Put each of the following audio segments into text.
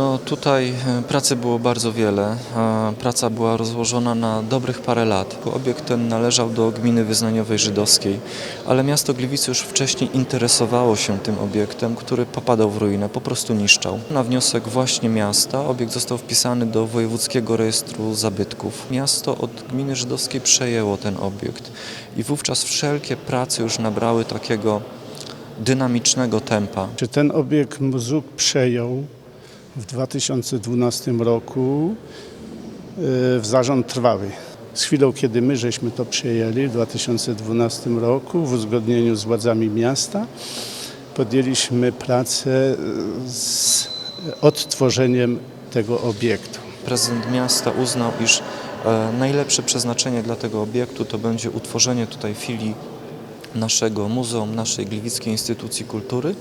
No tutaj e, pracy było bardzo wiele. a Praca była rozłożona na dobrych parę lat. Obiekt ten należał do gminy wyznaniowej żydowskiej, ale miasto Gliwice już wcześniej interesowało się tym obiektem, który popadał w ruinę, po prostu niszczał. Na wniosek właśnie miasta obiekt został wpisany do Wojewódzkiego Rejestru Zabytków. Miasto od gminy żydowskiej przejęło ten obiekt i wówczas wszelkie prace już nabrały takiego dynamicznego tempa. Czy ten obiekt MZUK przejął w 2012 roku y, w zarząd trwały. Z chwilą, kiedy my żeśmy to przejęli w 2012 roku w uzgodnieniu z władzami miasta, podjęliśmy pracę y, z odtworzeniem tego obiektu. Prezydent miasta uznał, iż e, najlepsze przeznaczenie dla tego obiektu to będzie utworzenie tutaj filii naszego muzeum, naszej Gliwickiej Instytucji Kultury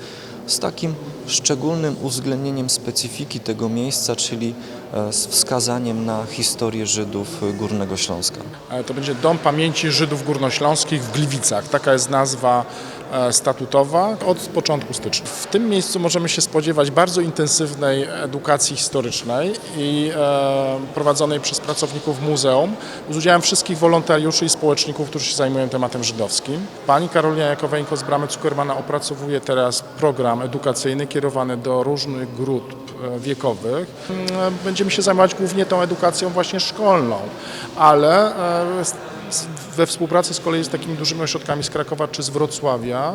z takim szczególnym uwzględnieniem specyfiki tego miejsca, czyli e, z wskazaniem na historię Żydów Górnego Śląska. E, To będzie Dom Pamięci Żydów Górnośląskich w Gliwicach. Taka jest nazwa statutowa od początku stycznia. W tym miejscu możemy się spodziewać bardzo intensywnej edukacji historycznej i e, prowadzonej przez pracowników muzeum z udziałem wszystkich wolontariuszy i społeczników, którzy się zajmują tematem żydowskim. Pani Karolina Jakoweńko z Bramy Cukermana opracowuje teraz program edukacyjny kierowany do różnych grup e, wiekowych. Mm, Będziemy się zajmować głównie tą edukacją właśnie szkolną, ale e, we współpracy z kolei z takimi dużymi ośrodkami z Krakowa czy z Wrocławia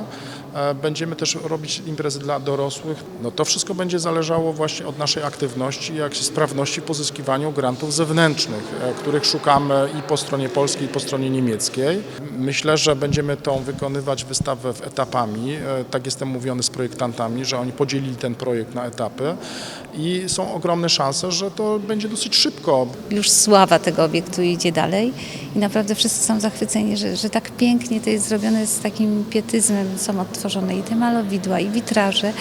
będziemy też robić imprezy dla dorosłych. No to wszystko będzie zależało właśnie od naszej aktywności, jak sprawności w pozyskiwaniu grantów zewnętrznych, e, których szukamy i po stronie polskiej, i po stronie niemieckiej. Myślę, że będziemy tą wykonywać wystawę w etapami. E, Tak jestem mówiony z projektantami, że oni podzielili ten projekt na etapy i są ogromne szanse, że to będzie dosyć szybko. już sława tego obiektu idzie dalej i naprawdę wszyscy są zachwyceni, że, że tak pięknie to jest zrobione z takim pietyzmem, są i te malowidła, i witraże.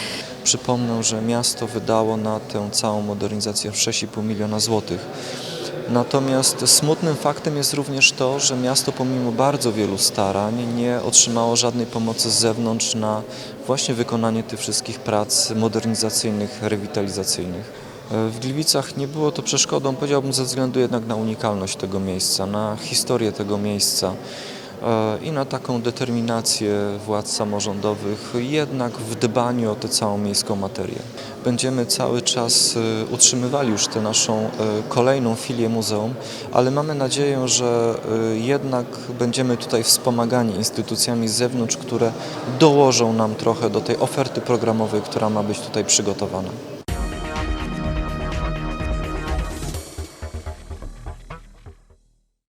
Przypomnę, że miasto wydało na tę całą modernizację 6,5 miliona złotych. Natomiast smutnym faktem jest również to, że miasto pomimo bardzo wielu starań nie otrzymało żadnej pomocy z zewnątrz na właśnie wykonanie tych wszystkich prac modernizacyjnych, rewitalizacyjnych. W Gliwicach nie było to przeszkodą, powiedziałbym, ze względu jednak na unikalność tego miejsca, na historię tego miejsca i na taką determinację władz samorządowych jednak w dbaniu o tę całą miejską materię. Będziemy cały czas e, utrzymywali już tę naszą e, kolejną filię muzeum, ale mamy nadzieję, że e, jednak będziemy tutaj wspomagani instytucjami z zewnątrz, które dołożą nam trochę do tej oferty programowej, która ma być tutaj przygotowana.